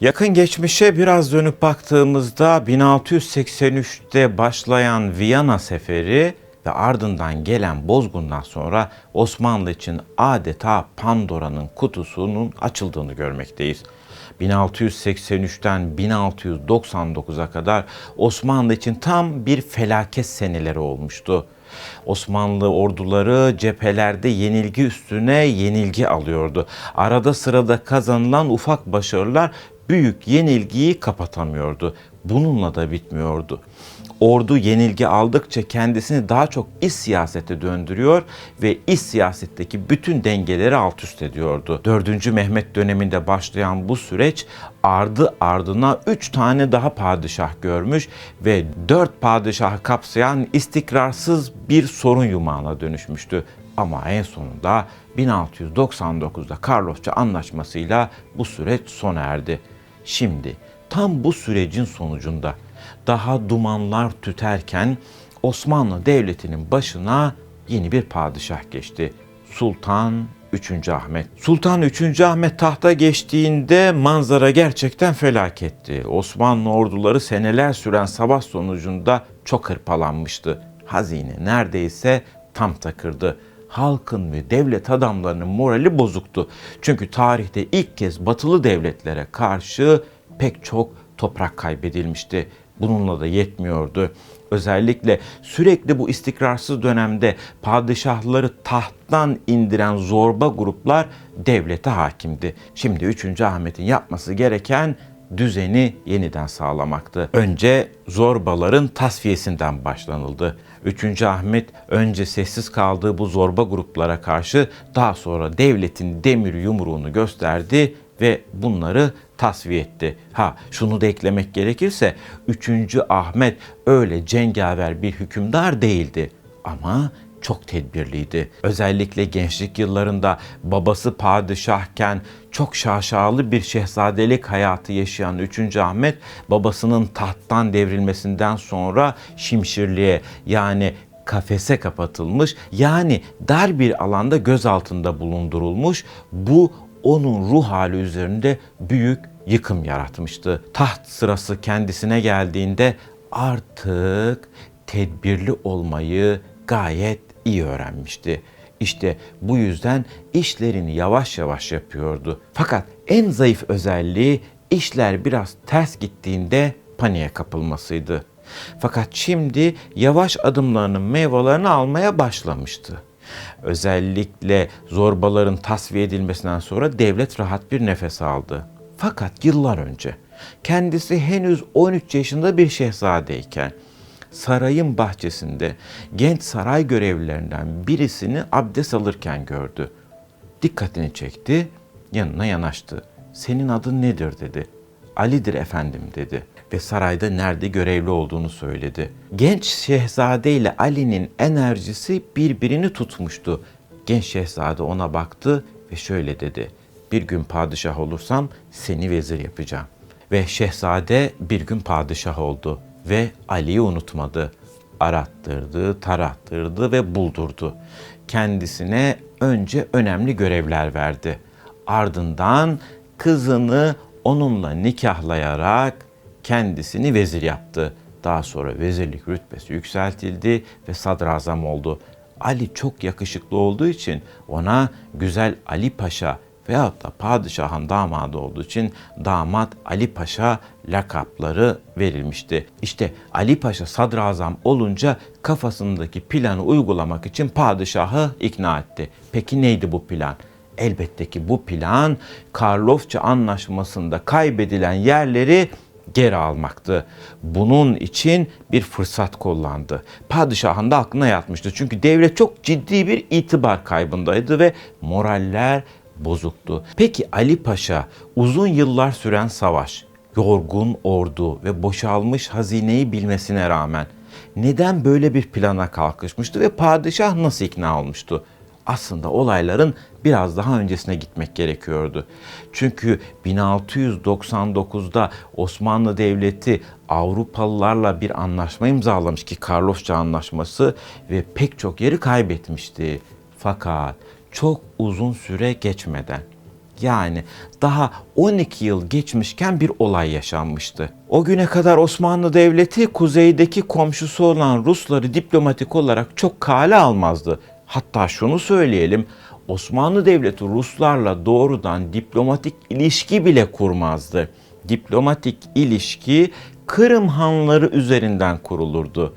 Yakın geçmişe biraz dönüp baktığımızda 1683'te başlayan Viyana seferi ve ardından gelen bozgundan sonra Osmanlı için adeta Pandora'nın kutusunun açıldığını görmekteyiz. 1683'ten 1699'a kadar Osmanlı için tam bir felaket seneleri olmuştu. Osmanlı orduları cephelerde yenilgi üstüne yenilgi alıyordu. Arada sırada kazanılan ufak başarılar büyük yenilgiyi kapatamıyordu. Bununla da bitmiyordu. Ordu yenilgi aldıkça kendisini daha çok iç siyasete döndürüyor ve iç siyasetteki bütün dengeleri alt üst ediyordu. 4. Mehmet döneminde başlayan bu süreç ardı ardına 3 tane daha padişah görmüş ve 4 padişahı kapsayan istikrarsız bir sorun yumağına dönüşmüştü. Ama en sonunda 1699'da Karlofça anlaşmasıyla bu süreç sona erdi. Şimdi tam bu sürecin sonucunda daha dumanlar tüterken Osmanlı Devleti'nin başına yeni bir padişah geçti. Sultan 3. Ahmet. Sultan 3. Ahmet tahta geçtiğinde manzara gerçekten felaketti. Osmanlı orduları seneler süren savaş sonucunda çok hırpalanmıştı. Hazine neredeyse tam takırdı halkın ve devlet adamlarının morali bozuktu. Çünkü tarihte ilk kez batılı devletlere karşı pek çok toprak kaybedilmişti. Bununla da yetmiyordu. Özellikle sürekli bu istikrarsız dönemde padişahları tahttan indiren zorba gruplar devlete hakimdi. Şimdi 3. Ahmet'in yapması gereken düzeni yeniden sağlamaktı. Önce zorbaların tasfiyesinden başlanıldı. 3. Ahmet önce sessiz kaldığı bu zorba gruplara karşı daha sonra devletin demir yumruğunu gösterdi ve bunları tasfiye etti. Ha şunu da eklemek gerekirse 3. Ahmet öyle cengaver bir hükümdar değildi ama çok tedbirliydi. Özellikle gençlik yıllarında babası padişahken çok şaşalı bir şehzadelik hayatı yaşayan 3. Ahmet babasının tahttan devrilmesinden sonra şimşirliğe yani kafese kapatılmış yani dar bir alanda göz altında bulundurulmuş. Bu onun ruh hali üzerinde büyük yıkım yaratmıştı. Taht sırası kendisine geldiğinde artık tedbirli olmayı gayet iyi öğrenmişti. İşte bu yüzden işlerini yavaş yavaş yapıyordu. Fakat en zayıf özelliği işler biraz ters gittiğinde paniğe kapılmasıydı. Fakat şimdi yavaş adımlarının meyvelerini almaya başlamıştı. Özellikle zorbaların tasfiye edilmesinden sonra devlet rahat bir nefes aldı. Fakat yıllar önce kendisi henüz 13 yaşında bir şehzadeyken sarayın bahçesinde genç saray görevlilerinden birisini abdest alırken gördü. Dikkatini çekti, yanına yanaştı. Senin adın nedir dedi. Ali'dir efendim dedi ve sarayda nerede görevli olduğunu söyledi. Genç şehzade ile Ali'nin enerjisi birbirini tutmuştu. Genç şehzade ona baktı ve şöyle dedi. Bir gün padişah olursam seni vezir yapacağım. Ve şehzade bir gün padişah oldu ve Ali'yi unutmadı. Arattırdı, tarattırdı ve buldurdu. Kendisine önce önemli görevler verdi. Ardından kızını onunla nikahlayarak kendisini vezir yaptı. Daha sonra vezirlik rütbesi yükseltildi ve sadrazam oldu. Ali çok yakışıklı olduğu için ona güzel Ali Paşa veyahut da padişahın damadı olduğu için damat Ali Paşa lakapları verilmişti. İşte Ali Paşa sadrazam olunca kafasındaki planı uygulamak için padişahı ikna etti. Peki neydi bu plan? Elbette ki bu plan Karlofça anlaşmasında kaybedilen yerleri geri almaktı. Bunun için bir fırsat kullandı. Padişahın da aklına yatmıştı. Çünkü devlet çok ciddi bir itibar kaybındaydı ve moraller bozuktu. Peki Ali Paşa uzun yıllar süren savaş, yorgun ordu ve boşalmış hazineyi bilmesine rağmen neden böyle bir plana kalkışmıştı ve padişah nasıl ikna olmuştu? Aslında olayların biraz daha öncesine gitmek gerekiyordu. Çünkü 1699'da Osmanlı Devleti Avrupalılarla bir anlaşma imzalamış ki Karlofça Anlaşması ve pek çok yeri kaybetmişti. Fakat çok uzun süre geçmeden Yani daha 12 yıl geçmişken bir olay yaşanmıştı. O güne kadar Osmanlı Devleti kuzeydeki komşusu olan Rusları diplomatik olarak çok kale almazdı. Hatta şunu söyleyelim, Osmanlı Devleti Ruslarla doğrudan diplomatik ilişki bile kurmazdı. Diplomatik ilişki Kırım hanları üzerinden kurulurdu.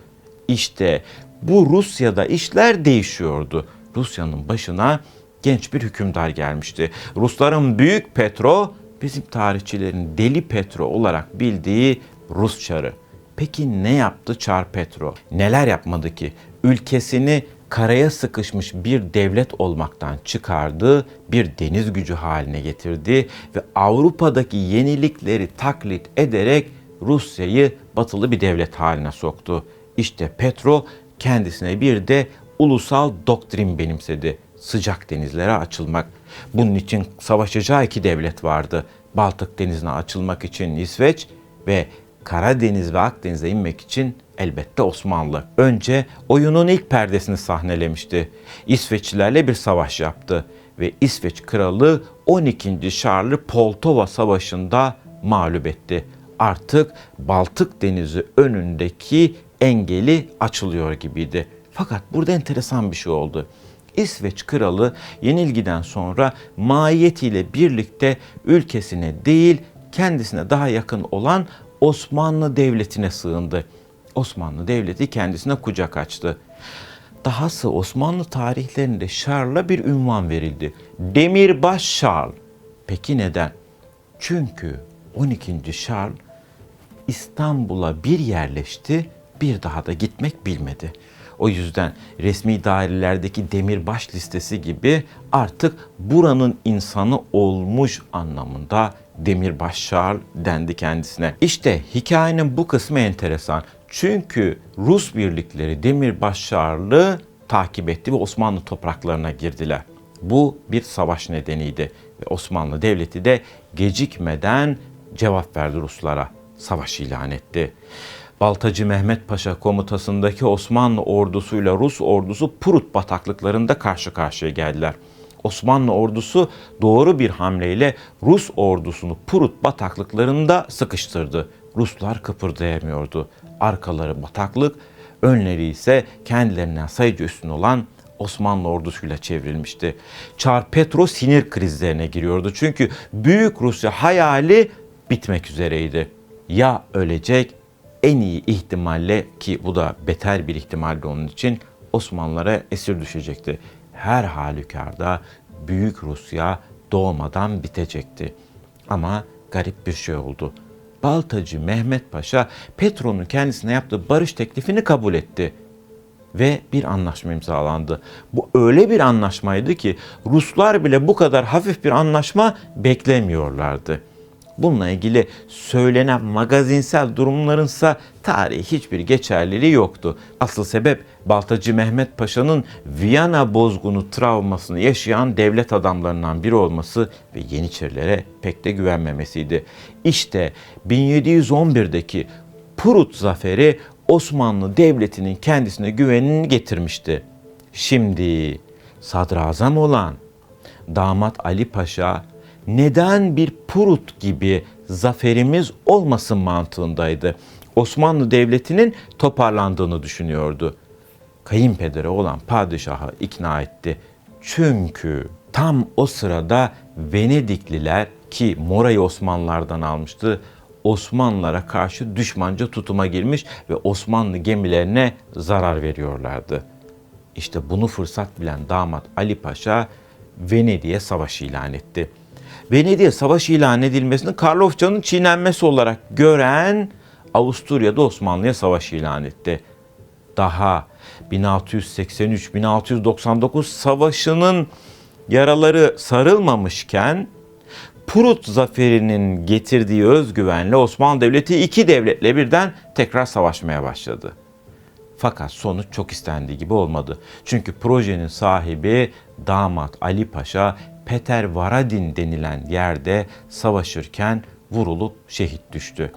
İşte bu Rusya'da işler değişiyordu. Rusya'nın başına genç bir hükümdar gelmişti. Rusların büyük Petro, bizim tarihçilerin deli Petro olarak bildiği Rus çarı. Peki ne yaptı Çar Petro? Neler yapmadı ki? Ülkesini karaya sıkışmış bir devlet olmaktan çıkardı, bir deniz gücü haline getirdi ve Avrupa'daki yenilikleri taklit ederek Rusya'yı batılı bir devlet haline soktu. İşte Petro kendisine bir de ulusal doktrin benimsedi. Sıcak denizlere açılmak. Bunun için savaşacağı iki devlet vardı. Baltık denizine açılmak için İsveç ve Karadeniz ve Akdeniz'e inmek için elbette Osmanlı. Önce oyunun ilk perdesini sahnelemişti. İsveçlilerle bir savaş yaptı ve İsveç kralı 12. Şarlı Poltova Savaşı'nda mağlup etti. Artık Baltık Denizi önündeki engeli açılıyor gibiydi. Fakat burada enteresan bir şey oldu. İsveç kralı yenilgiden sonra mahiyetiyle birlikte ülkesine değil kendisine daha yakın olan Osmanlı Devleti'ne sığındı. Osmanlı Devleti kendisine kucak açtı. Dahası Osmanlı tarihlerinde Şarl'a bir ünvan verildi. Demirbaş Şarl. Peki neden? Çünkü 12. Şarl İstanbul'a bir yerleşti, bir daha da gitmek bilmedi. O yüzden resmi dairelerdeki demirbaş listesi gibi artık buranın insanı olmuş anlamında demirbaş Şarl dendi kendisine. İşte hikayenin bu kısmı enteresan. Çünkü Rus birlikleri demirbaş Şarl'ı takip etti ve Osmanlı topraklarına girdiler. Bu bir savaş nedeniydi ve Osmanlı Devleti de gecikmeden cevap verdi Ruslara. Savaş ilan etti. Baltacı Mehmet Paşa komutasındaki Osmanlı ordusuyla Rus ordusu Prut bataklıklarında karşı karşıya geldiler. Osmanlı ordusu doğru bir hamleyle Rus ordusunu Prut bataklıklarında sıkıştırdı. Ruslar kıpırdayamıyordu. Arkaları bataklık, önleri ise kendilerinden sayıca üstün olan Osmanlı ordusuyla çevrilmişti. Çar Petro sinir krizlerine giriyordu. Çünkü Büyük Rusya hayali bitmek üzereydi. Ya ölecek en iyi ihtimalle ki bu da beter bir ihtimaldi onun için Osmanlılara esir düşecekti. Her halükarda Büyük Rusya doğmadan bitecekti. Ama garip bir şey oldu. Baltacı Mehmet Paşa Petro'nun kendisine yaptığı barış teklifini kabul etti ve bir anlaşma imzalandı. Bu öyle bir anlaşmaydı ki Ruslar bile bu kadar hafif bir anlaşma beklemiyorlardı. Bununla ilgili söylenen magazinsel durumlarınsa tarihi hiçbir geçerliliği yoktu. Asıl sebep Baltacı Mehmet Paşa'nın Viyana bozgunu travmasını yaşayan devlet adamlarından biri olması ve Yeniçerilere pek de güvenmemesiydi. İşte 1711'deki Prut zaferi Osmanlı Devleti'nin kendisine güvenini getirmişti. Şimdi sadrazam olan damat Ali Paşa neden bir Purut gibi zaferimiz olmasın mantığındaydı. Osmanlı Devleti'nin toparlandığını düşünüyordu. Kayınpederi olan padişahı ikna etti. Çünkü tam o sırada Venedikliler ki Mora'yı Osmanlılardan almıştı. Osmanlılara karşı düşmanca tutuma girmiş ve Osmanlı gemilerine zarar veriyorlardı. İşte bunu fırsat bilen damat Ali Paşa Venedik'e savaş ilan etti. Venedik'e savaş ilan edilmesini Karlofça'nın çiğnenmesi olarak gören Avusturya'da Osmanlı'ya savaş ilan etti. Daha 1683-1699 savaşının yaraları sarılmamışken Prut zaferinin getirdiği özgüvenle Osmanlı Devleti iki devletle birden tekrar savaşmaya başladı. Fakat sonuç çok istendiği gibi olmadı. Çünkü projenin sahibi damat Ali Paşa Peter Varadin denilen yerde savaşırken vurulup şehit düştü.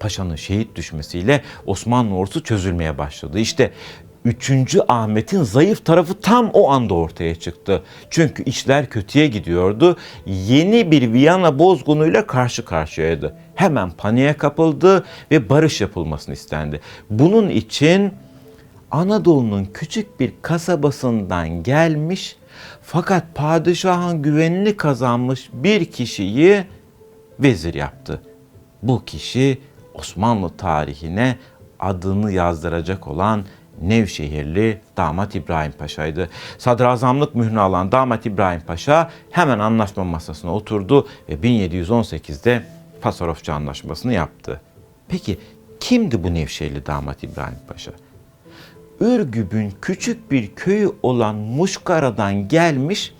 Paşa'nın şehit düşmesiyle Osmanlı ordusu çözülmeye başladı. İşte 3. Ahmet'in zayıf tarafı tam o anda ortaya çıktı. Çünkü işler kötüye gidiyordu. Yeni bir Viyana bozgunuyla karşı karşıyaydı. Hemen paniğe kapıldı ve barış yapılmasını istendi. Bunun için Anadolu'nun küçük bir kasabasından gelmiş fakat padişahın güvenini kazanmış bir kişiyi vezir yaptı. Bu kişi Osmanlı tarihine adını yazdıracak olan Nevşehirli damat İbrahim Paşa'ydı. Sadrazamlık mührünü alan damat İbrahim Paşa hemen anlaşma masasına oturdu ve 1718'de Pasarofça Anlaşması'nı yaptı. Peki kimdi bu Nevşehirli damat İbrahim Paşa? Ürgüp'ün küçük bir köyü olan Muşkara'dan gelmiş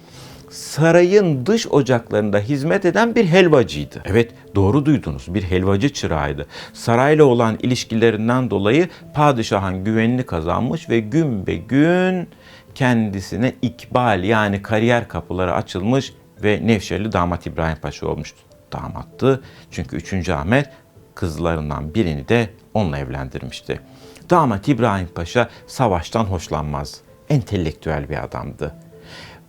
sarayın dış ocaklarında hizmet eden bir helvacıydı. Evet doğru duydunuz bir helvacı çırağıydı. Sarayla olan ilişkilerinden dolayı padişahın güvenini kazanmış ve gün be gün kendisine ikbal yani kariyer kapıları açılmış ve Nevşehirli damat İbrahim Paşa olmuştu. Damattı çünkü 3. Ahmet kızlarından birini de onunla evlendirmişti. Damat İbrahim Paşa savaştan hoşlanmaz. Entelektüel bir adamdı.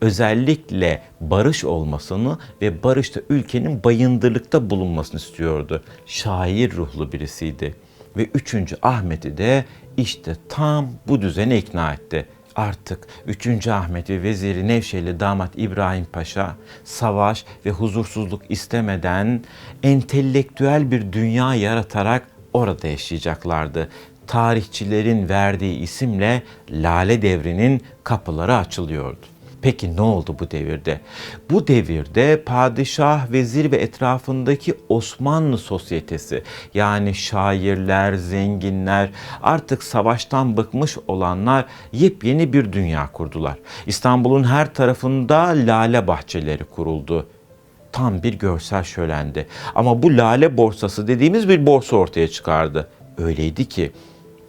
Özellikle barış olmasını ve barışta ülkenin bayındırlıkta bulunmasını istiyordu. Şair ruhlu birisiydi. Ve 3. Ahmet'i de işte tam bu düzene ikna etti. Artık 3. Ahmet ve veziri Nevşehirli damat İbrahim Paşa savaş ve huzursuzluk istemeden entelektüel bir dünya yaratarak orada yaşayacaklardı tarihçilerin verdiği isimle Lale Devri'nin kapıları açılıyordu. Peki ne oldu bu devirde? Bu devirde padişah, vezir ve etrafındaki Osmanlı sosyetesi yani şairler, zenginler, artık savaştan bıkmış olanlar yepyeni bir dünya kurdular. İstanbul'un her tarafında lale bahçeleri kuruldu tam bir görsel şölendi. Ama bu lale borsası dediğimiz bir borsa ortaya çıkardı. Öyleydi ki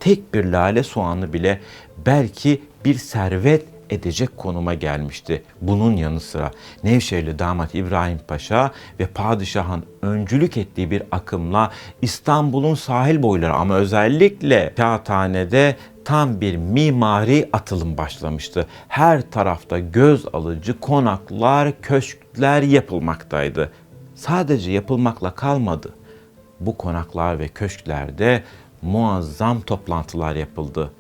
tek bir lale soğanı bile belki bir servet edecek konuma gelmişti. Bunun yanı sıra Nevşehirli damat İbrahim Paşa ve padişahın öncülük ettiği bir akımla İstanbul'un sahil boyları ama özellikle Kağıthane'de tam bir mimari atılım başlamıştı. Her tarafta göz alıcı konaklar, köşkler yapılmaktaydı. Sadece yapılmakla kalmadı. Bu konaklar ve köşklerde muazzam toplantılar yapıldı.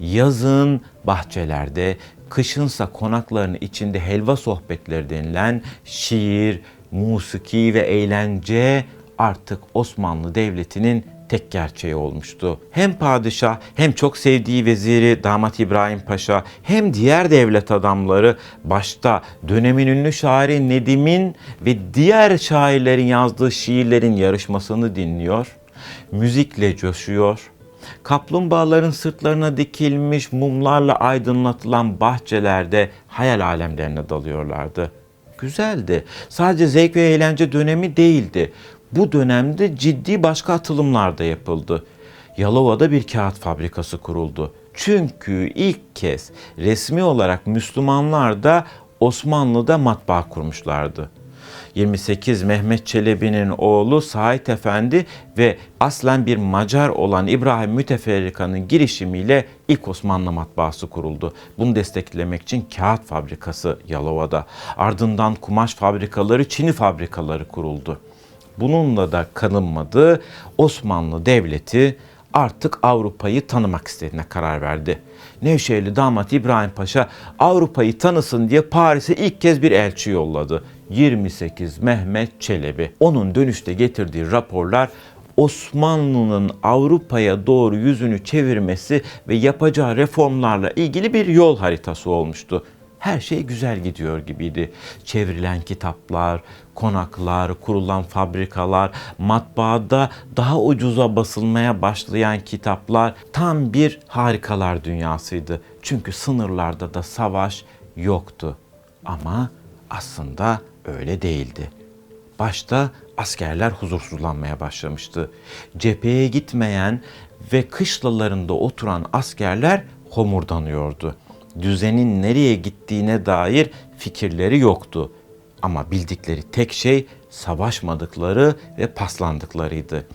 Yazın bahçelerde, kışınsa konakların içinde helva sohbetleri denilen şiir, musiki ve eğlence artık Osmanlı Devleti'nin tek gerçeği olmuştu. Hem padişah hem çok sevdiği veziri damat İbrahim Paşa hem diğer devlet adamları başta dönemin ünlü şairi Nedim'in ve diğer şairlerin yazdığı şiirlerin yarışmasını dinliyor. Müzikle coşuyor. Kaplumbağaların sırtlarına dikilmiş mumlarla aydınlatılan bahçelerde hayal alemlerine dalıyorlardı. Güzeldi. Sadece zevk ve eğlence dönemi değildi bu dönemde ciddi başka atılımlar da yapıldı. Yalova'da bir kağıt fabrikası kuruldu. Çünkü ilk kez resmi olarak Müslümanlar da Osmanlı'da matbaa kurmuşlardı. 28 Mehmet Çelebi'nin oğlu Sait Efendi ve aslen bir Macar olan İbrahim Müteferrika'nın girişimiyle ilk Osmanlı matbaası kuruldu. Bunu desteklemek için kağıt fabrikası Yalova'da. Ardından kumaş fabrikaları, çini fabrikaları kuruldu. Bununla da kanınmadı. Osmanlı Devleti artık Avrupa'yı tanımak istediğine karar verdi. Nevşehirli damat İbrahim Paşa Avrupa'yı tanısın diye Paris'e ilk kez bir elçi yolladı. 28 Mehmet Çelebi. Onun dönüşte getirdiği raporlar Osmanlı'nın Avrupa'ya doğru yüzünü çevirmesi ve yapacağı reformlarla ilgili bir yol haritası olmuştu her şey güzel gidiyor gibiydi. Çevrilen kitaplar, konaklar, kurulan fabrikalar, matbaada daha ucuza basılmaya başlayan kitaplar tam bir harikalar dünyasıydı. Çünkü sınırlarda da savaş yoktu. Ama aslında öyle değildi. Başta askerler huzursuzlanmaya başlamıştı. Cepheye gitmeyen ve kışlalarında oturan askerler homurdanıyordu düzenin nereye gittiğine dair fikirleri yoktu. Ama bildikleri tek şey savaşmadıkları ve paslandıklarıydı.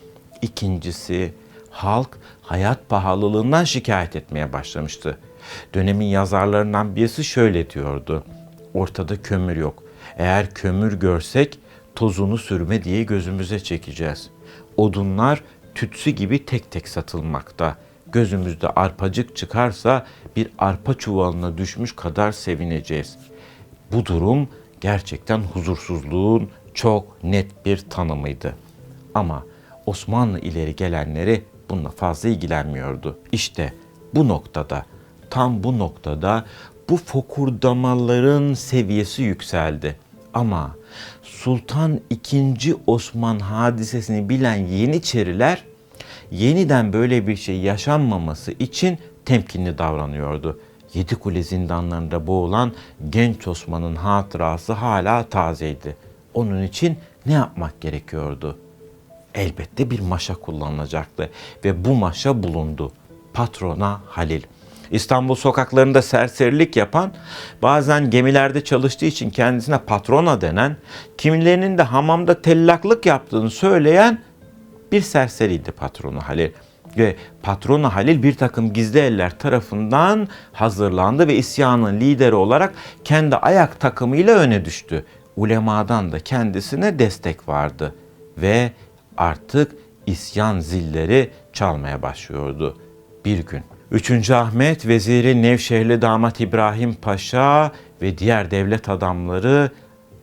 İkincisi halk hayat pahalılığından şikayet etmeye başlamıştı. Dönemin yazarlarından birisi şöyle diyordu. Ortada kömür yok. Eğer kömür görsek tozunu sürme diye gözümüze çekeceğiz. Odunlar tütsü gibi tek tek satılmakta. Gözümüzde arpacık çıkarsa bir arpa çuvalına düşmüş kadar sevineceğiz. Bu durum gerçekten huzursuzluğun çok net bir tanımıydı. Ama Osmanlı ileri gelenleri bununla fazla ilgilenmiyordu. İşte bu noktada, tam bu noktada bu fokurdamaların seviyesi yükseldi. Ama Sultan II. Osman hadisesini bilen Yeniçeriler yeniden böyle bir şey yaşanmaması için temkinli davranıyordu. Yedikule zindanlarında boğulan genç Osman'ın hatırası hala tazeydi. Onun için ne yapmak gerekiyordu? Elbette bir maşa kullanılacaktı ve bu maşa bulundu. Patrona Halil. İstanbul sokaklarında serserilik yapan, bazen gemilerde çalıştığı için kendisine patrona denen, kimilerinin de hamamda tellaklık yaptığını söyleyen bir serseriydi patronu Halil. Ve patronu Halil bir takım gizli eller tarafından hazırlandı ve isyanın lideri olarak kendi ayak takımıyla öne düştü. Ulemadan da kendisine destek vardı ve artık isyan zilleri çalmaya başlıyordu. Bir gün 3. Ahmet Veziri Nevşehirli damat İbrahim Paşa ve diğer devlet adamları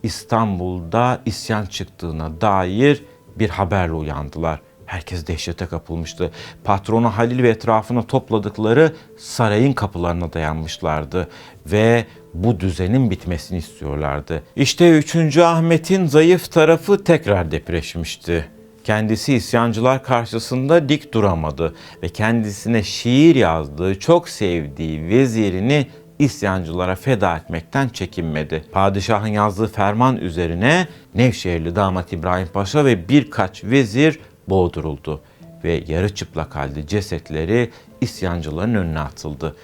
İstanbul'da isyan çıktığına dair bir haberle uyandılar. Herkes dehşete kapılmıştı. Patronu Halil ve etrafına topladıkları sarayın kapılarına dayanmışlardı ve bu düzenin bitmesini istiyorlardı. İşte 3. Ahmet'in zayıf tarafı tekrar depreşmişti. Kendisi isyancılar karşısında dik duramadı ve kendisine şiir yazdığı, çok sevdiği vezirini isyancılara feda etmekten çekinmedi. Padişahın yazdığı ferman üzerine Nevşehirli damat İbrahim Paşa ve birkaç vezir boğduruldu ve yarı çıplak halde cesetleri isyancıların önüne atıldı.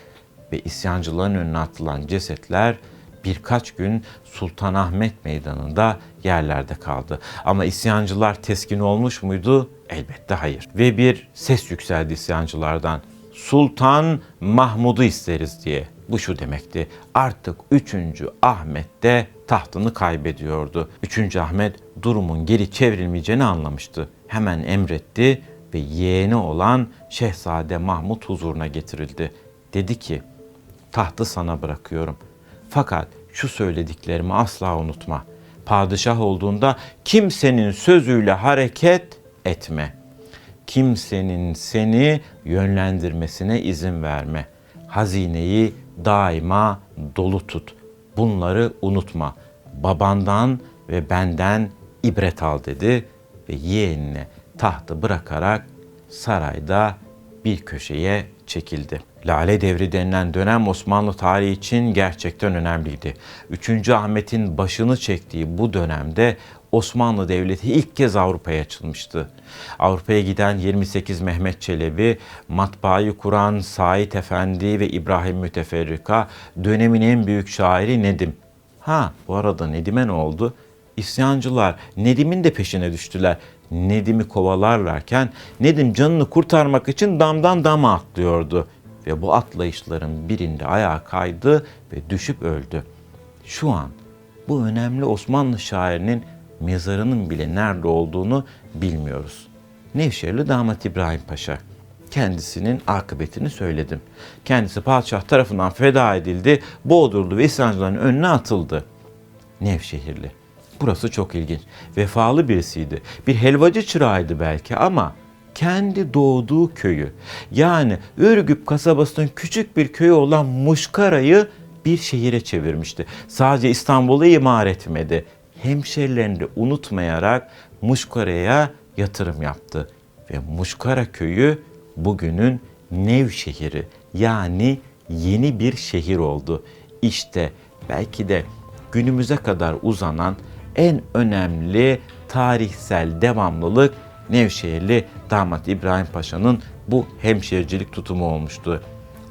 Ve isyancıların önüne atılan cesetler birkaç gün Sultanahmet Meydanı'nda yerlerde kaldı. Ama isyancılar teskin olmuş muydu? Elbette hayır. Ve bir ses yükseldi isyancılardan. Sultan Mahmud'u isteriz diye. Bu şu demekti. Artık 3. Ahmet de tahtını kaybediyordu. 3. Ahmet durumun geri çevrilmeyeceğini anlamıştı. Hemen emretti ve yeğeni olan Şehzade Mahmud huzuruna getirildi. Dedi ki, tahtı sana bırakıyorum. Fakat şu söylediklerimi asla unutma. Padişah olduğunda kimsenin sözüyle hareket etme. Kimsenin seni yönlendirmesine izin verme. Hazineyi daima dolu tut. Bunları unutma. Babandan ve benden ibret al dedi ve yeğenine tahtı bırakarak sarayda bir köşeye çekildi. Lale Devri denilen dönem Osmanlı tarihi için gerçekten önemliydi. 3. Ahmet'in başını çektiği bu dönemde Osmanlı Devleti ilk kez Avrupa'ya açılmıştı. Avrupa'ya giden 28 Mehmet Çelebi, matbaayı kuran Said Efendi ve İbrahim Müteferrika, dönemin en büyük şairi Nedim. Ha bu arada Nedim'e ne oldu? İsyancılar Nedim'in de peşine düştüler. Nedim'i kovalarlarken Nedim canını kurtarmak için damdan dama atlıyordu. Ve bu atlayışların birinde ayağa kaydı ve düşüp öldü. Şu an bu önemli Osmanlı şairinin mezarının bile nerede olduğunu bilmiyoruz. Nevşehirli damat İbrahim Paşa. Kendisinin akıbetini söyledim. Kendisi padişah tarafından feda edildi, boğduruldu ve isyancıların önüne atıldı. Nevşehirli. Burası çok ilginç. Vefalı birisiydi. Bir helvacı çırağıydı belki ama kendi doğduğu köyü yani Ürgüp kasabasının küçük bir köyü olan Muşkara'yı bir şehire çevirmişti. Sadece İstanbul'u imar etmedi. Hemşerilerini unutmayarak Muşkara'ya yatırım yaptı. Ve Muşkara köyü bugünün Nevşehir'i yani yeni bir şehir oldu. İşte belki de günümüze kadar uzanan en önemli tarihsel devamlılık Nevşehirli damat İbrahim Paşa'nın bu hemşericilik tutumu olmuştu.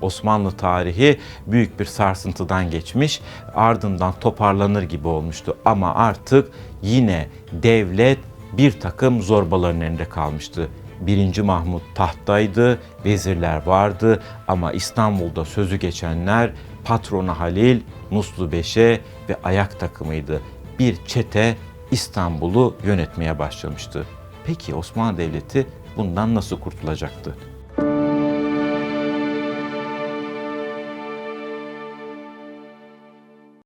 Osmanlı tarihi büyük bir sarsıntıdan geçmiş, ardından toparlanır gibi olmuştu. Ama artık yine devlet bir takım zorbaların elinde kalmıştı. 1. Mahmut tahttaydı, vezirler vardı ama İstanbul'da sözü geçenler patronu Halil, Muslu Beşe ve ayak takımıydı. Bir çete İstanbul'u yönetmeye başlamıştı. Peki Osmanlı Devleti bundan nasıl kurtulacaktı?